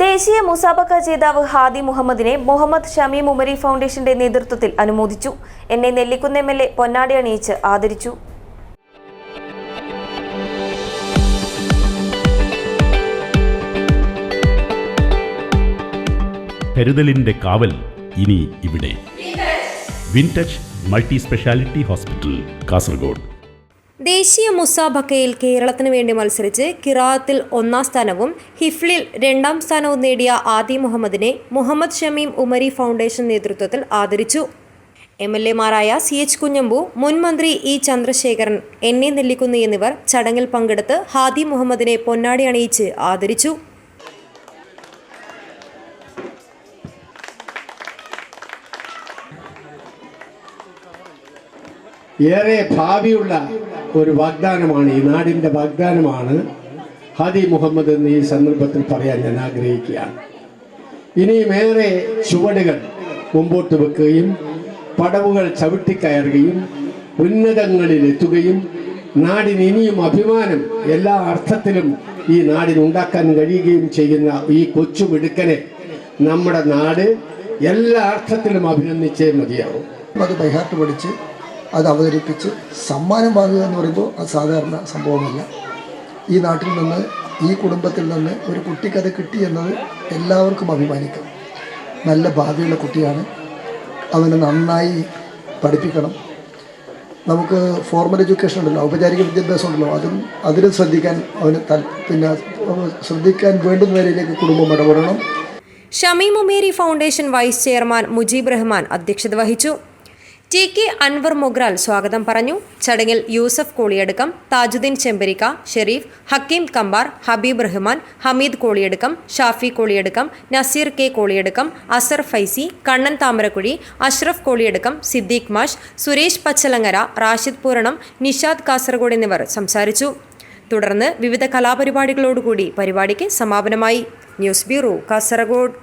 ദേശീയ മുസാബക്ക ജേതാവ് ഹാദി മുഹമ്മദിനെ മുഹമ്മദ് ഷമീം ഉമരി ഫൗണ്ടേഷന്റെ നേതൃത്വത്തിൽ അനുമോദിച്ചു. എന്നെ നെല്ലിക്കുന്ന് എം എൽ എ പൊന്നാടി അണിയിച്ച് ആദരിച്ചു. കരുതലിന്റെ കാവൽ ഇനി ഇവിടെ. Wintouch multi speciality hospital Kasaragod. ദേശീയ മുസാബക്കയിൽ കേരളത്തിന് വേണ്ടി മത്സരിച്ച് കിറാത്തിൽ ഒന്നാം സ്ഥാനവും ഹിഫ്ലിൽ രണ്ടാം സ്ഥാനവും നേടിയ ആദി മുഹമ്മദിനെ മുഹമ്മദ് ഷമീം ഉമരി ഫൗണ്ടേഷൻ നേതൃത്വത്തിൽ ആദരിച്ചു. എം എൽ എമാരായ സി എച്ച് കുഞ്ഞമ്പു മുൻ മന്ത്രി E Chandrasekharan N A Nellikkunnu എന്നിവർ ചടങ്ങിൽ പങ്കെടുത്ത് ഹാദി മുഹമ്മദിനെ പൊന്നാടി അണിയിച്ച് ആദരിച്ചു. ഏറെ ഭാവിയുള്ള ഒരു വാഗ്ദാനമാണ് ഈ നാടിന്റെ വാഗ്ദാനമാണ്. ഹാദി മുഹമ്മദ് എന്ന് ഈ സന്ദർഭത്തിൽ പറയാൻ ഞാൻ ആഗ്രഹിക്കുകയാണ്. ഇനിയും ഏറെ ചുവടുകൾ മുമ്പോട്ട് വെക്കുകയും പടവുകൾ ചവിട്ടിക്കയറുകയും ഉന്നതങ്ങളിൽ എത്തുകയും നാടിന് ഇനിയും അഭിമാനം എല്ലാ അർത്ഥത്തിലും ഈ നാടിന് ഉണ്ടാക്കാൻ കഴിയുകയും ചെയ്യുന്ന ഈ കൊച്ചു മിടുക്കനെ നമ്മുടെ നാട് എല്ലാ അർത്ഥത്തിലും അഭിനന്ദിച്ചേ മതിയാവും. അത് ബൈഹാർട്ട് പഠിച്ച് അത് അവതരിപ്പിച്ച് സമ്മാനം വാങ്ങുക എന്ന് പറയുമ്പോൾ അത് സാധാരണ സംഭവമല്ല. ഈ നാട്ടിൽ നിന്ന് ഈ കുടുംബത്തിൽ നിന്ന് ഒരു കുട്ടിക്കഥ കിട്ടി എന്നത് എല്ലാവർക്കും അഭിമാനിക്കാം. നല്ല ഭാവിയുള്ള കുട്ടിയാണ്. അവനെ നന്നായി പഠിപ്പിക്കണം. നമുക്ക് ഫോർമൽ എഡ്യൂക്കേഷൻ ഉണ്ടല്ലോ ഔപചാരിക വിദ്യാഭ്യാസം ഉണ്ടല്ലോ അതും അതിലും ശ്രദ്ധിക്കാൻ അവന് പിന്നെ ശ്രദ്ധിക്കാൻ വേണ്ടുന്ന നിലയിലേക്ക് കുടുംബം ഇടപെടണം. Shameem Umeri foundation vice chairman Mujeeb Rahman അധ്യക്ഷത വഹിച്ചു. ടി കെ അൻവർ മൊഗ്രാൽ സ്വാഗതം പറഞ്ഞു. ചടങ്ങിൽ യൂസഫ് കോളിയടുക്കം താജുദ്ദീൻ ചെമ്പരിക്ക ഷെരീഫ് ഹക്കീം കമ്പാർ ഹബീബ് റഹ്മാൻ ഹമീദ് കോളിയടുക്കം ഷാഫി കോളിയടുക്കം നസീർ കെ കോളിയടുക്കം അസർ ഫൈസി കണ്ണൻ താമരക്കുഴി അഷ്റഫ് കോളിയടുക്കം സിദ്ദീഖ് മാഷ് സുരേഷ് പച്ചലങ്ങര റാഷിദ് പൂരണം നിഷാദ് കാസർഗോഡ് എന്നിവർ സംസാരിച്ചു. തുടർന്ന് വിവിധ കലാപരിപാടികളോടുകൂടി പരിപാടിക്ക് സമാപനമായി. News bureau Kasaragod.